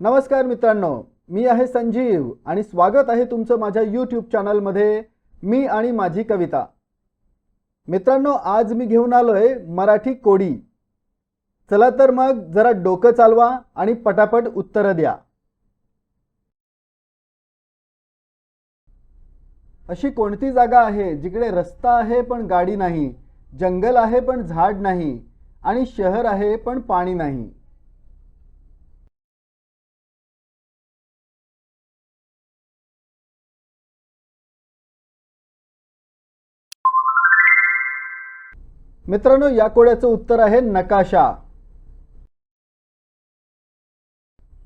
नमस्कार मित्रांनो मी आहे संजीव आणि स्वागत आहे तुमचं माझ्या यूट्यूब चॅनलमध्ये मी आणि माझी कविता. मित्रांनो आज मी घेऊन आलोय मराठी कोडी. चला तर मग जरा डोकं चालवा आणि पटापट उत्तरं द्या. अशी कोणती जागा आहे जिकडे रस्ता आहे पण गाडी नाही जंगल आहे पण झाड नाही आणि शहर आहे पण पाणी नाही? मित्रांनो या कोड्याचं उत्तर आहे नकाशा.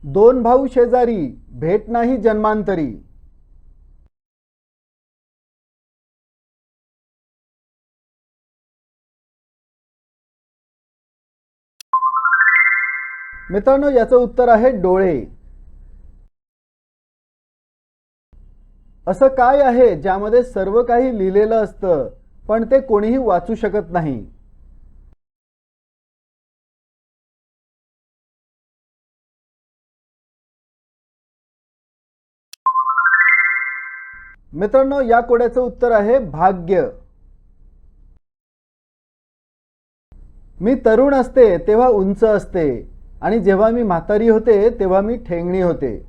दोन भाऊ शेजारी भेट नाही जन्मांतरी. मित्रांनो याचं उत्तर आहे डोळे. असं काय आहे ज्यामध्ये सर्व काही लिहिलेलं असतं? पण ते कोणीही वाचू शकत नाही. मित्रांनो या कोड्याचं उत्तर आहे भाग्य. मी तरुण असते तेव्हा उंच असते. आणि जेव्हा मी म्हातारी होते तेव्हा मी ठेंगणी होते.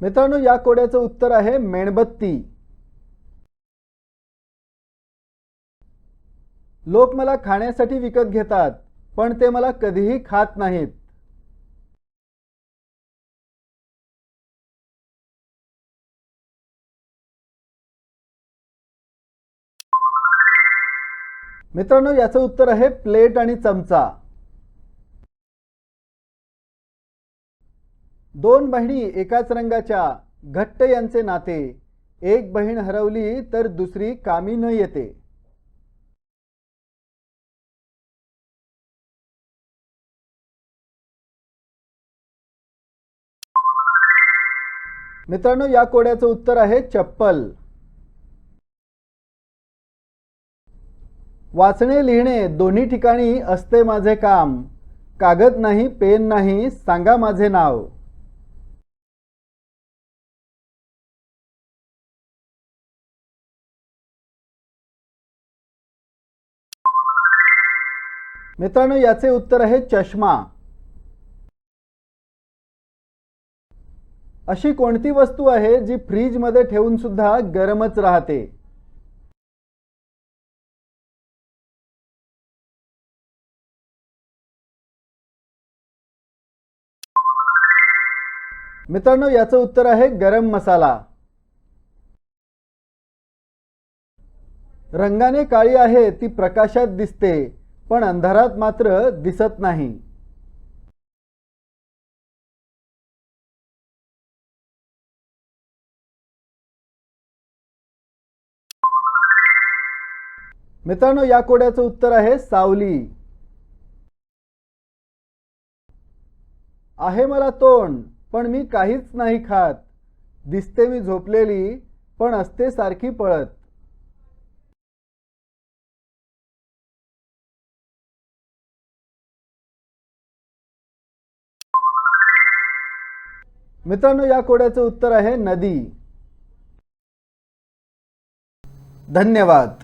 मित्रांनो या कोड्याचं उत्तर आहे मेणबत्ती. लोक मला खाण्यासाठी विकत घेतात पण ते मला कधीही खात नाहीत. मित्रांनो याचं उत्तर आहे प्लेट आणि चमचा. दोन बहिणी एकाच रंगाच्या घट्ट यांचे नाते. एक बहीण हरवली तर दुसरी कामी न येते. मित्रांनो या कोड्याचं उत्तर आहे चप्पल. वाचणे लिहिणे दोन्ही ठिकाणी असते माझे काम. कागद नाही पेन नाही सांगा माझे नाव. मित्रांनो याचे उत्तर आहे चष्मा. अशी कोणती वस्तू आहे जी फ्रीजमध्ये ठेवून सुद्धा गरमच राहते? मित्रांनो याचं उत्तर आहे गरम मसाला. रंगाने काळी आहे ती प्रकाशात दिसते. पण अंधारात मात्र दिसत नाही. मित्रांनो या कोड्याचं उत्तर आहे सावली. आहे मला तोंड पण मी काहीच नाही खात. दिसते मी झोपलेली पण असते सारखी पळत. मित्रांनो या कोड्याचं उत्तर आहे नदी. धन्यवाद.